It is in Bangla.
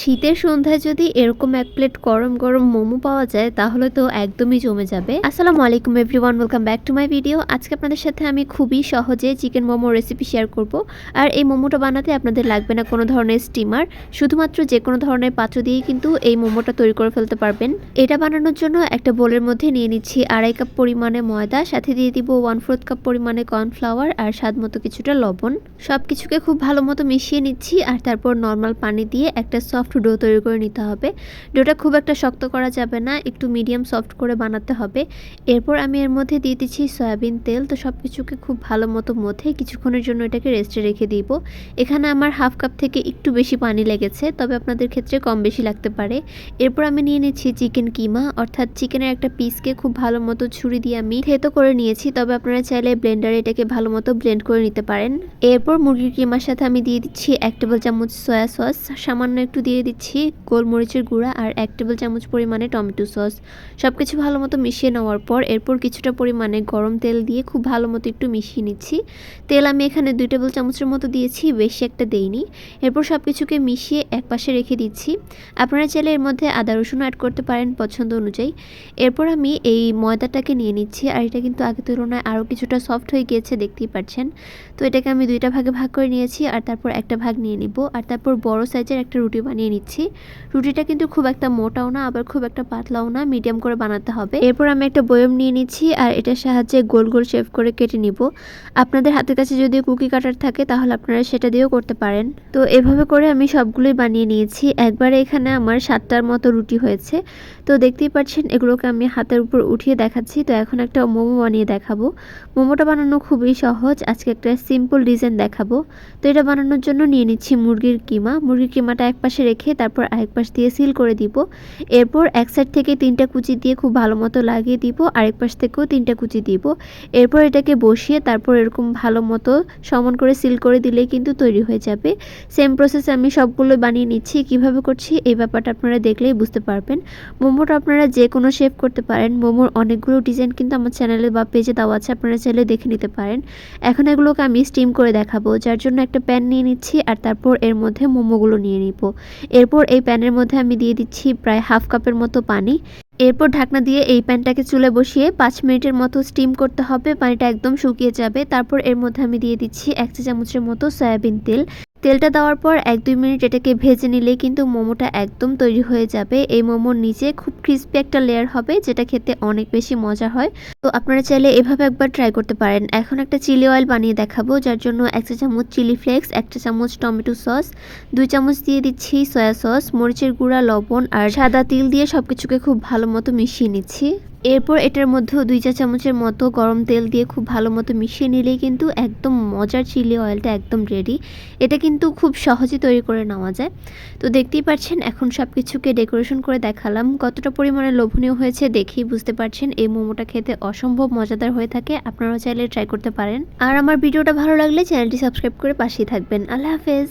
শীতের সন্ধ্যায় যদি এরকম এক প্লেট গরম গরম মোমো পাওয়া যায়, তাহলে তো একদমই জমে যাবে। আসসালামু আলাইকুম everyone welcome back to my video আজকে আপনাদের সাথে আমি খুবই সহজে চিকেন মোমো রেসিপি শেয়ার করব। আর এই মোমোটা বানাতে আপনাদের লাগবে না কোনো ধরনের স্টিমার শুধুমাত্র যে কোনো ধরনের পাত্র দিয়েই কিন্তু এই মোমোটা তৈরি করে ফেলতে পারবেন। এটা বানানোর জন্য একটা বোলের মধ্যে নিয়ে নিচ্ছি আড়াই কাপ পরিমাণে ময়দা, সাথে দিয়ে দিব ওয়ান ফোর্থ কাপ পরিমাণে কর্নফ্লাওয়ার আর স্বাদ মতো কিছুটা লবণ। সব কিছুকে খুব ভালো মতো মিশিয়ে নিচ্ছি আর তারপর নর্মাল পানি দিয়ে একটা সফট ডো তৈরি করে নিতে হবে। ডোটা খুব একটা শক্ত করা যাবে না, একটু মিডিয়াম সফট করে বানাতে হবে। এরপর আমি এর মধ্যে দিয়ে দিচ্ছি সয়াবিন তেল। তো সব কিছুকে খুব ভালো মতো মধ্যে কিছুক্ষণের জন্য এটাকে রেস্টে রেখে দিব। এখানে আমার হাফ কাপ থেকে একটু বেশি পানি লেগেছে, তবে আপনাদের ক্ষেত্রে কম বেশি লাগতে পারে। এরপর আমি নিয়ে নিচ্ছি চিকেন কিমা অর্থাৎ চিকেনের একটা পিসকে খুব ভালো মতো ছুরি দিয়ে আমি থেতো করে নিয়েছি। তবে আপনারা চাইলে ব্লেন্ডারে এটাকে ভালো মতো ব্লেন্ড করে নিতে পারেন। এরপর মুরগির কিমার সাথে আমি দিয়ে দিচ্ছি এক টেবিল চামচ সয়া সস সামান্য একটু দিয়ে দিচ্ছি গোলমরিচের গুঁড়া আর এক টেবিল চামচ পরিমাণে টমেটো সস। সব কিছু ভালো মতো মিশিয়ে নেওয়ার পর এরপর কিছুটা পরিমাণে গরম তেল দিয়ে খুব ভালো মতো একটু মিশিয়ে নিচ্ছি। তেল আমি এখানে দুই টেবিল চামচের মতো দিয়েছি, বেশি একটা দেইনি। এরপর সব কিছুকে মিশিয়ে এক পাশে রেখে দিচ্ছি। আপনারা চাইলে এর মধ্যে আদা রসুন অ্যাড করতে পারেন পছন্দ অনুযায়ী। এরপর আমি এই ময়দাটাকে নিয়ে নিচ্ছি আর এটা কিন্তু আগের তুলনায় আরও কিছুটা সফট হয়ে গিয়েছে, দেখতেই পাচ্ছেন। তো এটাকে আমি দুইটা ভাগে ভাগ করে নিয়েছি আর তারপর একটা ভাগ নিয়ে নিব আর তারপর বড় সাইজের একটা রুটি বানিয়ে নিচ্ছি। রুটিটা কিন্তু খুব একটা মোটাও না, আবার খুব একটা পাতলাও না, মিডিয়াম করে বানাতে হবে। এরপর আমি একটা বয়ম নিয়ে নিচ্ছি আর এটার সাহায্যে গোল গোল শেপ করে কেটে নিব। আপনাদের হাতের কাছে যদি কুকি কাটার থাকে, তাহলে আপনারা সেটা দিয়েও করতে পারেন। তো এভাবে করে আমি সবগুলোই বানিয়ে নিয়েছি। একবারে এখানে আমার সাতটার মতো রুটি হয়েছে। তো দেখতেই পাচ্ছেন, এগুলোকে আমি হাতের উপর উঠিয়ে দেখাচ্ছি। তো এখন একটা মোমো বানিয়ে দেখাবো। মোমোটা বানানো খুবই সহজ। আজকে একটা সিম্পল ডিজাইন দেখাবো। তো এটা বানানোর জন্য নিয়ে নিচ্ছি মুরগির কিমা। মুরগির কিমাটা এক পাশে রেখে তারপর আরেক পাশ দিয়ে সিল করে দিব। এরপর এক সাইড থেকে তিনটা কুচি দিয়ে খুব ভালো মতো লাগিয়ে দিব, আরেক পাশ থেকেও তিনটা কুচি দিব। এরপর এটাকে বসিয়ে তারপর এরকম ভালো মতো সমান করে সিল করে দিলেই কিন্তু তৈরি হয়ে যাবে। সেম প্রসেস আমি সবগুলো বানিয়ে নিচ্ছি, কীভাবে করছি এই ব্যাপারটা আপনারা দেখলেই বুঝতে পারবেন। মোমোটা আপনারা যে কোনো শেপ করতে পারেন। মোমোর অনেকগুলো ডিজাইন কিন্তু আমার চ্যানেলে বা পেজে দেওয়া আছে, আপনারা চাইলে দেখে নিতে পারেন। এখন এগুলোকে আমি স্টিম করে দেখাবো, যার জন্য একটা প্যান নিয়ে নিচ্ছি আর তারপর এর মধ্যে মোমোগুলো নিয়ে নিব। এরপর এই প্যানের মধ্যে আমি দিয়ে দিচ্ছি প্রায় হাফ কাপের মতো পানি। এরপর ঢাকনা দিয়ে এই প্যানটাকে চুলে বসিয়ে পাঁচ মিনিটের মতো স্টিম করতে হবে। পানিটা একদম শুকিয়ে যাবে। তারপর এর মধ্যে আমি দিয়ে দিচ্ছি এক চা চামচের মতো সয়াবিন তেল। তেলটা দেওয়ার পর এক দুই মিনিট এটাকে ভেজে নিলে কিন্তু মোমোটা একদম তৈরি হয়ে যাবে। এই মোমোর নিচে খুব ক্রিস্পি একটা লেয়ার হবে, যেটা খেতে অনেক বেশি মজা হয়। তো আপনারা চাইলে এভাবে একবার ট্রাই করতে পারেন। এখন একটা চিলি অয়েল বানিয়ে দেখাবো, যার জন্য এক চা চামচ চিলি ফ্লেক্স একটা চামচ টমেটো সস দুই চামচ দিয়ে দিচ্ছি সয়া সস মরিচের গুঁড়া, লবণ আর সাদা তিল দিয়ে সব কিছুকে খুব ভালো মতো মিশিয়ে নিচ্ছি। এরপর এটার মধ্যেও দুই চা চামচের মতো গরম তেল দিয়ে খুব ভালো মতো মিশিয়ে নিলেই কিন্তু একদম মজার চিলি অয়েলটা একদম রেডি এটা কিন্তু খুব সহজে তৈরি করে নেওয়া যায়। তো দেখতেই পাচ্ছেন, এখন সব কিছুকে ডেকোরেশন করে দেখালাম। কতটা পরিমাণে লোভনীয় হয়েছে দেখেই বুঝতে পারছেন। এই মোমোটা খেতে অসম্ভব মজাদার হয়ে থাকে, আপনারাও চাইলে ট্রাই করতে পারেন। আর আমার ভিডিওটা ভালো লাগলে চ্যানেলটি সাবস্ক্রাইব করে পাশেই থাকবেন। আল্লাহ হাফেজ।